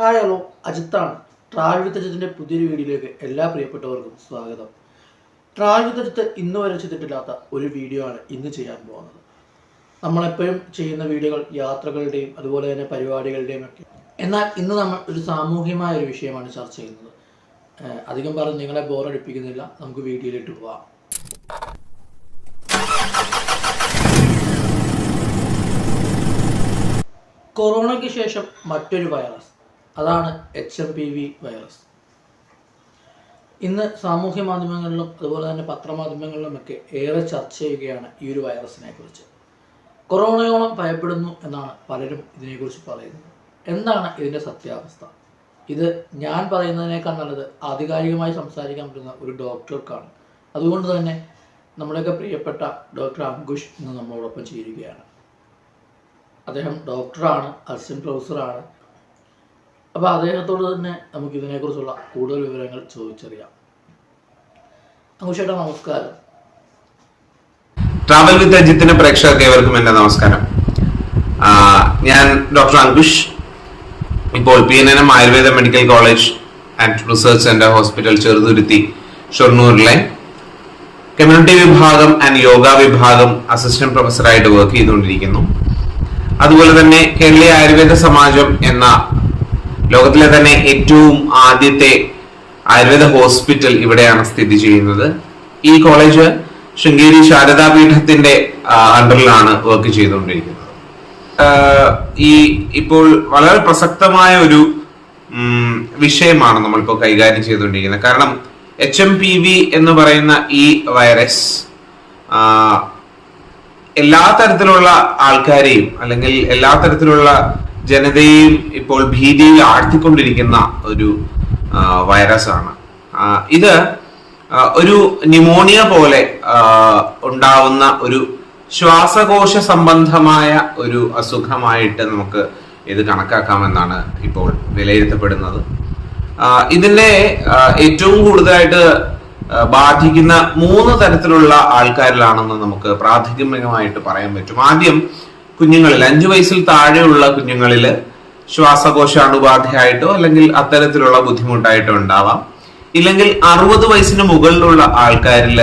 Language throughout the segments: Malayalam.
ഹായ് ഹലോ അജിത്താണ്. ട്രാവൽ വിത്ത് അജിത്തിന്റെ പുതിയൊരു വീഡിയോയിലേക്ക് എല്ലാ പ്രിയപ്പെട്ടവർക്കും സ്വാഗതം. ട്രാവൽ വിത്ത് അജിത്ത് ഇന്ന് വരെ ചെയ്തിട്ടില്ലാത്ത ഒരു വീഡിയോ ആണ് ഇന്ന് ചെയ്യാൻ പോകുന്നത്. നമ്മളെപ്പോഴും ചെയ്യുന്ന വീഡിയോകൾ യാത്രകളുടെയും അതുപോലെ തന്നെ പരിപാടികളുടെയും ഒക്കെ. എന്നാൽ ഇന്ന് നമ്മൾ ഒരു സാമൂഹ്യമായ ഒരു വിഷയമാണ് ചർച്ച ചെയ്യുന്നത്. അധികം പറഞ്ഞ് നിങ്ങളെ ബോറടിപ്പിക്കുന്നില്ല നമുക്ക് വീഡിയോയിലിട്ട് പോവാം. കൊറോണയ്ക്ക് ശേഷം മറ്റൊരു വൈറസ് അതാണ് H M P V virus ഇന്ന് സാമൂഹ്യ മാധ്യമങ്ങളിലും അതുപോലെ തന്നെ പത്രമാധ്യമങ്ങളിലുമൊക്കെ ഏറെ ചർച്ച ചെയ്യുകയാണ് ഈ ഒരു വൈറസിനെ കുറിച്ച്. കൊറോണയോളം ഭയപ്പെടുന്നു എന്നാണ് പലരും ഇതിനെക്കുറിച്ച് പറയുന്നത്. എന്താണ് ഇതിന്റെ സത്യാവസ്ഥ? ഇത് ഞാൻ പറയുന്നതിനേക്കാൾ നല്ലത് ആധികാരികമായി സംസാരിക്കാൻ പറ്റുന്ന ഒരു ഡോക്ടർക്കാണ്. അതുകൊണ്ട് തന്നെ നമ്മുടെയൊക്കെ പ്രിയപ്പെട്ട ഡോക്ടർ അങ്കുഷ് ഇന്ന് നമ്മളോടൊപ്പം ചേരുകയാണ്. അദ്ദേഹം ഡോക്ടറാണ് അസിസ്റ്റന്റ് പ്രൊഫസറാണ്. അപ്പോൾ അദ്ദേഹത്തോട് തന്നെ നമുക്ക് ഇതിനെക്കുറിച്ചുള്ള കൂടുതൽ വിവരങ്ങൾ ചോദിച്ചറിയാം. അങ്ങുഷേട്ടാ നമസ്കാരം. ട്രാവൽ വിത്ത് അജിത്തിന്റെ പ്രേക്ഷകർക്ക് ഏവർക്കും എന്റെ നമസ്കാരം. ഞാൻ ഡോക്ടർ അങ്കുഷ് ഇപ്പോൾ P N N M Ayurveda medical college and research centre hospital Cheruthuruthy ഷൊർണൂരിലെ. Community വിഭാഗം ആൻഡ് യോഗ വിഭാഗം അസിസ്റ്റന്റ് പ്രൊഫസറായിട്ട് വർക്ക് ചെയ്തുകൊണ്ടിരിക്കുന്നു. അതുപോലെ തന്നെ കേരളീയ ആയുർവേദ സമാജം എന്ന ലോകത്തിലെ തന്നെ ഏറ്റവും ആദ്യത്തെ ആയുർവേദ ഹോസ്പിറ്റൽ ഇവിടെയാണ് സ്ഥിതി ചെയ്യുന്നത്. ഈ കോളേജ് ശൃംഗേരി ശാരദാപീഠത്തിന്റെ അണ്ടറിലാണ് വർക്ക് ചെയ്തുകൊണ്ടിരിക്കുന്നത്. ഈ ഇപ്പോൾ വളരെ പ്രസക്തമായ ഒരു വിഷയമാണ് നമ്മളിപ്പോൾ കൈകാര്യം ചെയ്തുകൊണ്ടിരിക്കുന്നത്. കാരണം എച്ച് എം പി വി എന്ന് പറയുന്ന ഈ വൈറസ് എല്ലാ തരത്തിലുള്ള ആൾക്കാരെയും അല്ലെങ്കിൽ എല്ലാ തരത്തിലുള്ള ജനതയെയും ഇപ്പോൾ ഭീതിയിൽ ആഴ്ത്തിക്കൊണ്ടിരിക്കുന്ന ഒരു വൈറസ് ആണ് ഇത് ഒരു ന്യൂമോണിയ പോലെ ഉണ്ടാവുന്ന ഒരു ശ്വാസകോശ സംബന്ധമായ ഒരു അസുഖമായിട്ട് നമുക്ക് ഇത് കണക്കാക്കാമെന്നാണ് ഇപ്പോൾ വിലയിരുത്തപ്പെടുന്നത്. ഇതിനെ ഏറ്റവും കൂടുതലായിട്ട് ബാധിക്കുന്ന മൂന്ന് തരത്തിലുള്ള ആൾക്കാരിലാണെന്ന് നമുക്ക് പ്രാഥമികമായിട്ട് പറയാൻ പറ്റും. ആദ്യം കുഞ്ഞുങ്ങളിൽ അഞ്ചു വയസ്സിൽ താഴെയുള്ള കുഞ്ഞുങ്ങളിൽ ശ്വാസകോശ അണുബാധയായിട്ടോ അല്ലെങ്കിൽ അത്തരത്തിലുള്ള ബുദ്ധിമുട്ടായിട്ടോ ഉണ്ടാവാം. ഇല്ലെങ്കിൽ അറുപത് വയസ്സിന് മുകളിലുള്ള ആൾക്കാരിൽ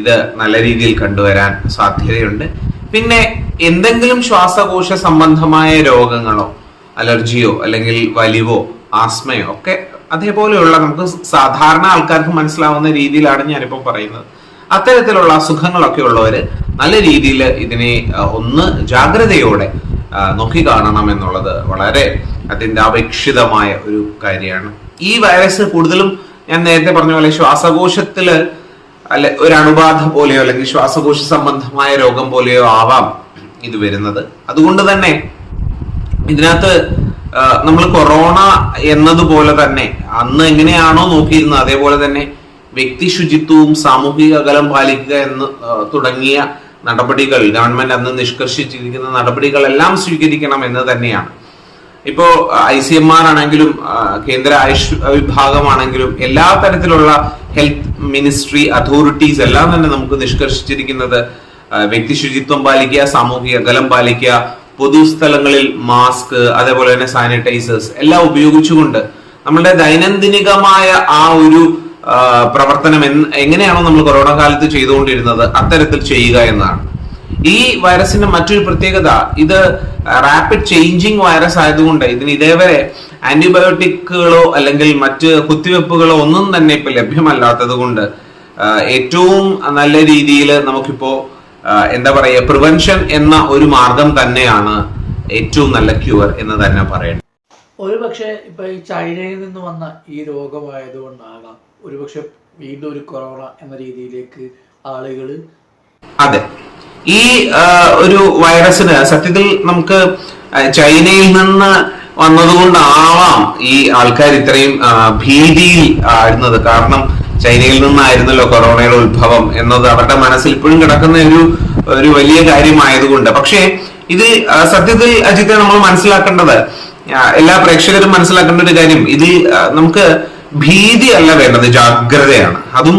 ഇത് നല്ല രീതിയിൽ കണ്ടുവരാൻ സാധ്യതയുണ്ട്. പിന്നെ എന്തെങ്കിലും ശ്വാസകോശ സംബന്ധമായ രോഗങ്ങളോ അലർജിയോ അല്ലെങ്കിൽ വലിവോ ആസ്മയോ ഒക്കെ അതേപോലെയുള്ള നമുക്ക് സാധാരണ ആൾക്കാർക്ക് മനസ്സിലാവുന്ന രീതിയിലാണ് ഞാനിപ്പോൾ പറയുന്നത്. അത്തരത്തിലുള്ള അസുഖങ്ങളൊക്കെ ഉള്ളവര് നല്ല രീതിയിൽ ഇതിനെ ഒന്ന് ജാഗ്രതയോടെ നോക്കി നോക്കിക്കാണണം എന്നുള്ളത് വളരെ അത്യന്താപേക്ഷിതമായ ഒരു കാര്യമാണ്. ഈ വൈറസ് കൂടുതലും ഞാൻ നേരത്തെ പറഞ്ഞ പോലെ ശ്വാസകോശത്തിൽ അല്ലെ ഒരു അണുബാധ പോലെയോ അല്ലെങ്കിൽ ശ്വാസകോശ സംബന്ധമായ രോഗം പോലെയോ ആവാം ഇത് വരുന്നത്. അതുകൊണ്ട് തന്നെ ഇതിനകത്ത് നമ്മൾ കൊറോണ എന്നതുപോലെ തന്നെ അന്ന് എങ്ങനെയാണോ നോക്കിയിരുന്നത് അതേപോലെ തന്നെ വ്യക്തി ശുചിത്വവും സാമൂഹിക അകലം പാലിക്കുക എന്ന് തുടങ്ങിയ നടപടികൾ ഗവൺമെന്റ് അന്ന് നിഷ്കർഷിച്ചിരിക്കുന്ന നടപടികളെല്ലാം സ്വീകരിക്കണം എന്ന് തന്നെയാണ്. ഇപ്പോ ഐ സി എം ആർ ആണെങ്കിലും കേന്ദ്ര ആയുഷ് വിഭാഗമാണെങ്കിലും എല്ലാ തരത്തിലുള്ള ഹെൽത്ത് മിനിസ്ട്രി അതോറിറ്റീസ് എല്ലാം തന്നെ നമുക്ക് നിഷ്കർഷിച്ചിരിക്കുന്നത് വ്യക്തി ശുചിത്വം പാലിക്കുക സാമൂഹിക അകലം പാലിക്കുക പൊതുസ്ഥലങ്ങളിൽ മാസ്ക് അതേപോലെ തന്നെ സാനിറ്റൈസേഴ്സ് എല്ലാം ഉപയോഗിച്ചുകൊണ്ട് നമ്മളുടെ ദൈനംദിനികമായ ആ ഒരു പ്രവർത്തനം എങ്ങനെയാണോ നമ്മൾ കൊറോണ കാലത്ത് ചെയ്തുകൊണ്ടിരുന്നത് അത്തരത്തിൽ ചെയ്യുക എന്നാണ്. ഈ വൈറസിന്റെ മറ്റൊരു പ്രത്യേകത ഇത് റാപ്പിഡ് ചേഞ്ചിങ് വൈറസ് ആയതുകൊണ്ട് ഇതിന് ഇതേവരെ ആന്റിബയോട്ടിക്കുകളോ അല്ലെങ്കിൽ മറ്റ് കുത്തിവെപ്പുകളോ ഒന്നും തന്നെ ഇപ്പൊ ലഭ്യമല്ലാത്തത് കൊണ്ട് ഏറ്റവും നല്ല രീതിയിൽ നമുക്കിപ്പോ എന്താ പറയുക പ്രിവെൻഷൻ എന്ന ഒരു മാർഗം തന്നെയാണ് ഏറ്റവും നല്ല ക്യൂർ എന്ന് തന്നെ പറയണം ഒരു പക്ഷേ ഇപ്പൊ ഈ ചൈനയിൽ നിന്ന് വന്ന ഈ രോഗമായതുകൊണ്ടാകാം ഒരുപക്ഷെ വീണ്ടും ഒരു കൊറോണ എന്ന രീതിയിലേക്ക് ആളുകൾ അതെ. ഈ ഒരു വൈറസിന് സത്യത്തിൽ നമുക്ക് ചൈനയിൽ നിന്ന് വന്നതുകൊണ്ടാവാം ഈ ആൾക്കാർ ഇത്രയും ഭീതിയിൽ ആയിരുന്നത്. കാരണം ചൈനയിൽ നിന്നായിരുന്നല്ലോ കൊറോണയുടെ ഉത്ഭവം എന്നത് അവരുടെ മനസ്സിൽ ഇപ്പോഴും കിടക്കുന്ന ഒരു ഒരു വലിയ കാര്യമായതുകൊണ്ട്. പക്ഷേ ഇത് സത്യത്തിൽ അജിത്തെ നമ്മൾ മനസ്സിലാക്കേണ്ടത് എല്ലാ പ്രേക്ഷകരും മനസ്സിലാക്കേണ്ട ഒരു കാര്യം. ഇത് നമുക്ക് ഭീതിയല്ല വേണ്ടത് ജാഗ്രതയാണ്. അതും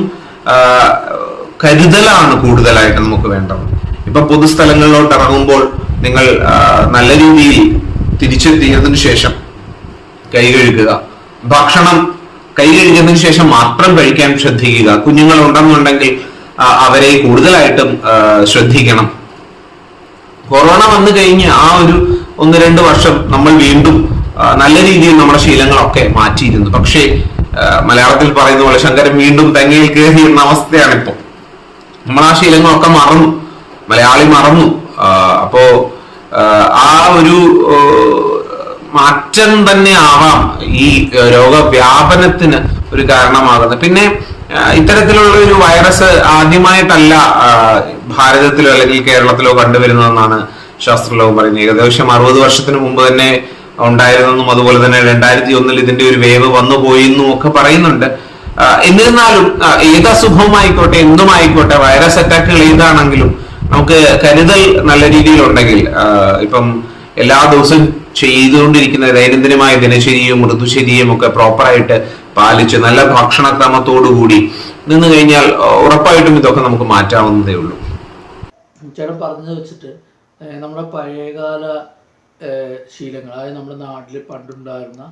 കരുതലാണ് കൂടുതലായിട്ട് നമുക്ക് വേണ്ടത്. ഇപ്പൊ പൊതുസ്ഥലങ്ങളിലോട്ട് ഇറങ്ങുമ്പോൾ നിങ്ങൾ നല്ല രീതിയിൽ തിരിച്ചെത്തിയതിനു ശേഷം കൈ കഴുകുക. ഭക്ഷണം കൈ കഴുകിയതിനു ശേഷം മാത്രം കഴിക്കാൻ ശ്രദ്ധിക്കുക. കുഞ്ഞുങ്ങൾ ഉണ്ടെന്നുണ്ടെങ്കിൽ അവരെ കൂടുതലായിട്ടും ശ്രദ്ധിക്കണം. കൊറോണ വന്നു കഴിഞ്ഞ് ആ ഒരു ഒന്ന് രണ്ട് വർഷം നമ്മൾ വീണ്ടും നല്ല രീതിയിൽ നമ്മുടെ ശീലങ്ങളൊക്കെ മാറ്റിയിരുന്നു. പക്ഷേ മലയാളത്തിൽ പറയുന്ന പോലെ ശങ്കരൻ വീണ്ടും തങ്ങയിൽ കയറി എന്ന അവസ്ഥയാണ് ഇപ്പോൾ നമ്മൾ ആ ശീലങ്ങളൊക്കെ മറന്നു. മലയാളി മറന്നു. അപ്പോ ആ, ഒരു മാറ്റം തന്നെ ആവാം ഈ രോഗവ്യാപനത്തിന് ഒരു കാരണമാകുന്നത്. പിന്നെ ഇത്തരത്തിലുള്ള ഒരു വൈറസ് ആദ്യമായിട്ടല്ല ഭാരതത്തിലോ അല്ലെങ്കിൽ കേരളത്തിലോ കണ്ടുവരുന്നതെന്നാണ് ശാസ്ത്രലോകം പറയുന്നത്. ഏകദേശം അറുപത് വർഷത്തിന് മുമ്പ് തന്നെ ഉണ്ടായിരുന്നെന്നും അതുപോലെ തന്നെ രണ്ടായിരത്തി ഒന്നിൽ ഇതിന്റെ ഒരു വേവ് വന്നു പോയി എന്നും ഒക്കെ പറയുന്നുണ്ട്. എന്നിരുന്നാലും ഏത് അസുഖവുമായിക്കോട്ടെ എന്തുമായിക്കോട്ടെ വൈറസ് അറ്റാക്കുകൾ ഏതാണെങ്കിലും നമുക്ക് കരുതൽ നല്ല രീതിയിൽ ഉണ്ടെങ്കിൽ ഇപ്പം എല്ലാ ദിവസവും ചെയ്തുകൊണ്ടിരിക്കുന്ന ദൈനംദിനമായ ദിനചര്യയും ഋതുചര്യയും ഒക്കെ പ്രോപ്പറായിട്ട് പാലിച്ച് നല്ല ഭക്ഷണക്രമത്തോടുകൂടി നിന്ന് കഴിഞ്ഞാൽ ഉറപ്പായിട്ടും ഇതൊക്കെ നമുക്ക് മാറ്റാവുന്നതേ ഉള്ളൂ. ചേട്ടൻ പറഞ്ഞത് വെച്ചിട്ട് നമ്മുടെ പഴയകാല ശീലങ്ങൾ. അതായത് നമ്മുടെ നാട്ടിൽ പണ്ടുണ്ടായിരുന്ന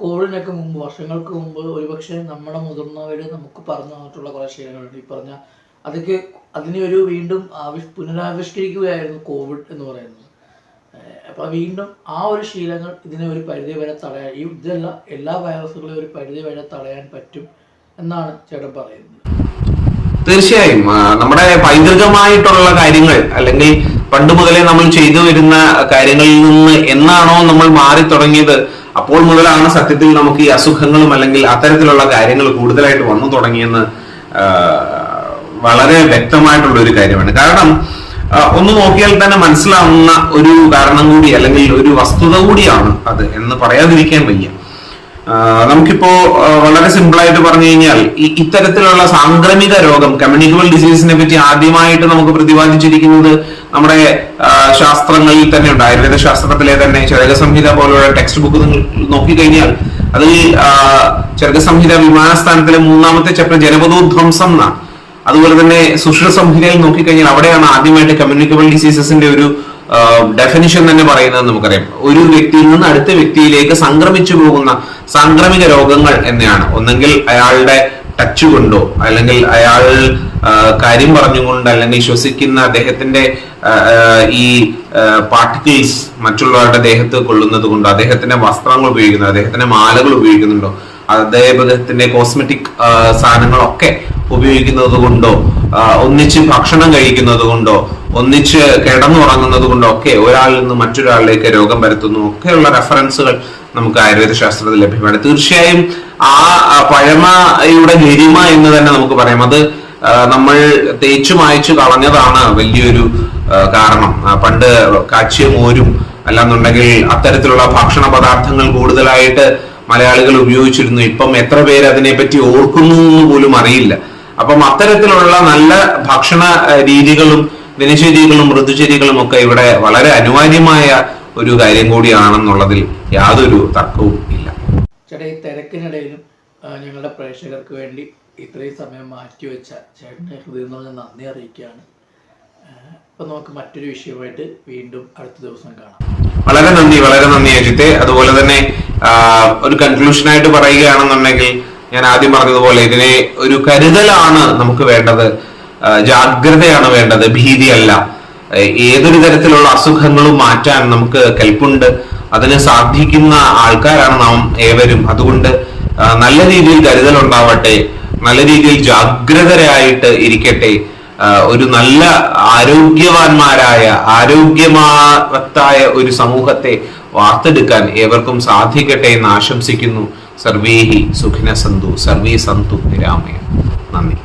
കോവിഡിനൊക്കെ മുമ്പ് വർഷങ്ങൾക്ക് മുമ്പ് ഒരുപക്ഷെ നമ്മുടെ മുതിർന്നവർ നമുക്ക് പറഞ്ഞു തന്നിട്ടുള്ള കുറേ ശീലങ്ങളുണ്ട്. ഈ പറഞ്ഞ അതൊക്കെ അതിനെ ഒരു വീണ്ടും ആവിഷ് പുനരാവിഷ്കരിക്കുകയായിരുന്നു കോവിഡ് എന്ന് പറയുന്നത്. അപ്പോൾ അപ്പൊ വീണ്ടും ആ ഒരു ശീലങ്ങൾ ഇതിനെ ഒരു പരിധി വരെ തടയാൻ ഈ ഇതല്ല എല്ലാ വൈറസുകളെയും ഒരു പരിധി വരെ തടയാൻ പറ്റും എന്നാണ് ചേട്ടൻ പറയുന്നത്. തീർച്ചയായും. നമ്മുടെ പൈതൃകമായിട്ടുള്ള കാര്യങ്ങൾ അല്ലെങ്കിൽ പണ്ട് മുതലേ നമ്മൾ ചെയ്തു വരുന്ന കാര്യങ്ങളിൽ നിന്ന് എന്നാണോ നമ്മൾ മാറി തുടങ്ങിയത് അപ്പോൾ മുതലാണ് സത്യത്തിൽ നമുക്ക് ഈ അസുഖങ്ങളും അല്ലെങ്കിൽ അത്തരത്തിലുള്ള കാര്യങ്ങൾ കൂടുതലായിട്ട് വന്നു തുടങ്ങിയെന്ന് വളരെ വ്യക്തമായിട്ടുള്ള ഒരു കാര്യമാണ്. കാരണം ഒന്ന് നോക്കിയാൽ തന്നെ മനസ്സിലാവുന്ന ഒരു കാരണം കൂടി അല്ലെങ്കിൽ ഒരു വസ്തുത കൂടിയാണ് അത് എന്ന് പറയാതിരിക്കാൻ വയ്യ. നമുക്കിപ്പോ വളരെ സിമ്പിൾ ആയിട്ട് പറഞ്ഞു കഴിഞ്ഞാൽ ഇത്തരത്തിലുള്ള സാംക്രമിക രോഗം കമ്മ്യൂണിക്കബിൾ ഡിസീസിനെ പറ്റി ആദ്യമായിട്ട് നമുക്ക് പ്രതിപാദിച്ചിരിക്കുന്നത് നമ്മുടെ ശാസ്ത്രങ്ങളിൽ തന്നെ ഉണ്ട്. ആയുർവേദ ശാസ്ത്രത്തിലെ തന്നെ ചരക സംഹിത പോലുള്ള ടെക്സ്റ്റ് ബുക്ക് നിങ്ങൾ നോക്കിക്കഴിഞ്ഞാൽ അതിൽ ചരക സംഹിത വിമാനസ്ഥാനത്തിലെ മൂന്നാമത്തെ ചാപ്റ്റർ ജനപദോധ്വംസം എന്നാണ് അതുപോലെ തന്നെ സുശ്ര സംഹിതയിൽ നോക്കിക്കഴിഞ്ഞാൽ അവിടെയാണ് ആദ്യമായിട്ട് കമ്മ്യൂണിക്കബിൾ ഡിസീസസിന്റെ ഒരു ഡെഫിനിഷൻ തന്നെ പറയുന്നത് നമുക്കറിയാം. ഒരു വ്യക്തിയിൽ നിന്ന് അടുത്ത വ്യക്തിയിലേക്ക് സംക്രമിച്ചു പോകുന്ന സാംക്രമിക രോഗങ്ങൾ എന്നെയാണ്. ഒന്നെങ്കിൽ അയാളുടെ ടച്ച് കൊണ്ടോ അല്ലെങ്കിൽ അയാൾ കാര്യം പറഞ്ഞുകൊണ്ട് അല്ലെങ്കിൽ ശ്വസിക്കുന്ന അദ്ദേഹത്തിന്റെ ഈ പാർട്ടിക്കിൾസ് മറ്റുള്ളവരുടെ ദേഹത്ത് കൊള്ളുന്നത് കൊണ്ടോ അദ്ദേഹത്തിന്റെ വസ്ത്രങ്ങൾ ഉപയോഗിക്കുന്നു അദ്ദേഹത്തിന്റെ മാലകൾ ഉപയോഗിക്കുന്നുണ്ടോ അദ്ദേഹത്തിന്റെ കോസ്മെറ്റിക് സാധനങ്ങളൊക്കെ ഉപയോഗിക്കുന്നത് കൊണ്ടോ ഒന്നിച്ച് ഭക്ഷണം കഴിക്കുന്നത് കൊണ്ടോ ഒന്നിച്ച് കിടന്നുറങ്ങുന്നത് കൊണ്ടോ ഒക്കെ ഒരാളിൽ നിന്ന് മറ്റൊരാളിലേക്ക് രോഗം പരത്തുന്നു ഒക്കെയുള്ള റെഫറൻസുകൾ നമുക്ക് ആയുർവേദ ശാസ്ത്രത്തിൽ ലഭ്യമാണ്. തീർച്ചയായും ആ പഴമയുടെ ഗരിമ എന്ന് തന്നെ നമുക്ക് പറയാം. അത് നമ്മൾ തേച്ചു മായച്ചു കളഞ്ഞതാണ് വലിയൊരു കാരണം. പണ്ട് കാച്ചിയ മോരും അല്ലാന്നുണ്ടെങ്കിൽ അത്തരത്തിലുള്ള ഭക്ഷണ പദാർത്ഥങ്ങൾ കൂടുതലായിട്ട് മലയാളികൾ ഉപയോഗിച്ചിരുന്നു. ഇപ്പം എത്ര പേര് അതിനെപ്പറ്റി ഓർക്കുന്നു പോലും അറിയില്ല. അപ്പം അത്തരത്തിലുള്ള നല്ല ഭക്ഷണ രീതികളും ദിനചര്യകളും ഋതുചര്യകളും ഒക്കെ ഇവിടെ വളരെ അനിവാര്യമായ ഒരു കാര്യം കൂടിയാണെന്നുള്ളതിൽ യാതൊരു തർക്കവും ഇല്ല. ചേട്ടാ ഈ തിരക്കിനിടയിലും ഞങ്ങളുടെ പ്രേക്ഷകർക്ക് വേണ്ടി ഇത്രയും സമയം മാറ്റിവെച്ച ചേട്ടനെ ഹൃദയം നിറഞ്ഞ നന്ദി അറിയിക്കുകയാണ്. അപ്പം നമുക്ക് മറ്റൊരു വിഷയമായിട്ട് വീണ്ടും അടുത്ത ദിവസം കാണാം. വളരെ നന്ദി വളരെ നന്ദി അജിത്തെ. അതുപോലെ തന്നെ ഒരു കൺക്ലൂഷനായിട്ട് പറയുകയാണെന്നുണ്ടെങ്കിൽ ഞാൻ ആദ്യം പറഞ്ഞതുപോലെ ഇതിനെ ഒരു കരുതലാണ് നമുക്ക് വേണ്ടത്. ജാഗ്രതയാണ് വേണ്ടത്. ഭീതിയല്ല. ഏതൊരു തരത്തിലുള്ള അസുഖങ്ങളും മാറ്റാൻ നമുക്ക് കൽപ്പുണ്ട്. അതിന് സാധിക്കുന്ന ആൾക്കാരാണ് നാം ഏവരും. അതുകൊണ്ട് നല്ല രീതിയിൽ കരുതൽ ഉണ്ടാവട്ടെ നല്ല രീതിയിൽ ജാഗ്രതരായിട്ട് ഇരിക്കട്ടെ. ഒരു നല്ല ആരോഗ്യവാന്മാരായ ആരോഗ്യമാവത്തായ ഒരു സമൂഹത്തെ വാർത്തെടുക്കാൻ ഏവർക്കും സാധിക്കട്ടെ എന്ന് ആശംസിക്കുന്നു. सर्वे ही सुखिन सन्तु सर्वे सन्तु निरामय नंदी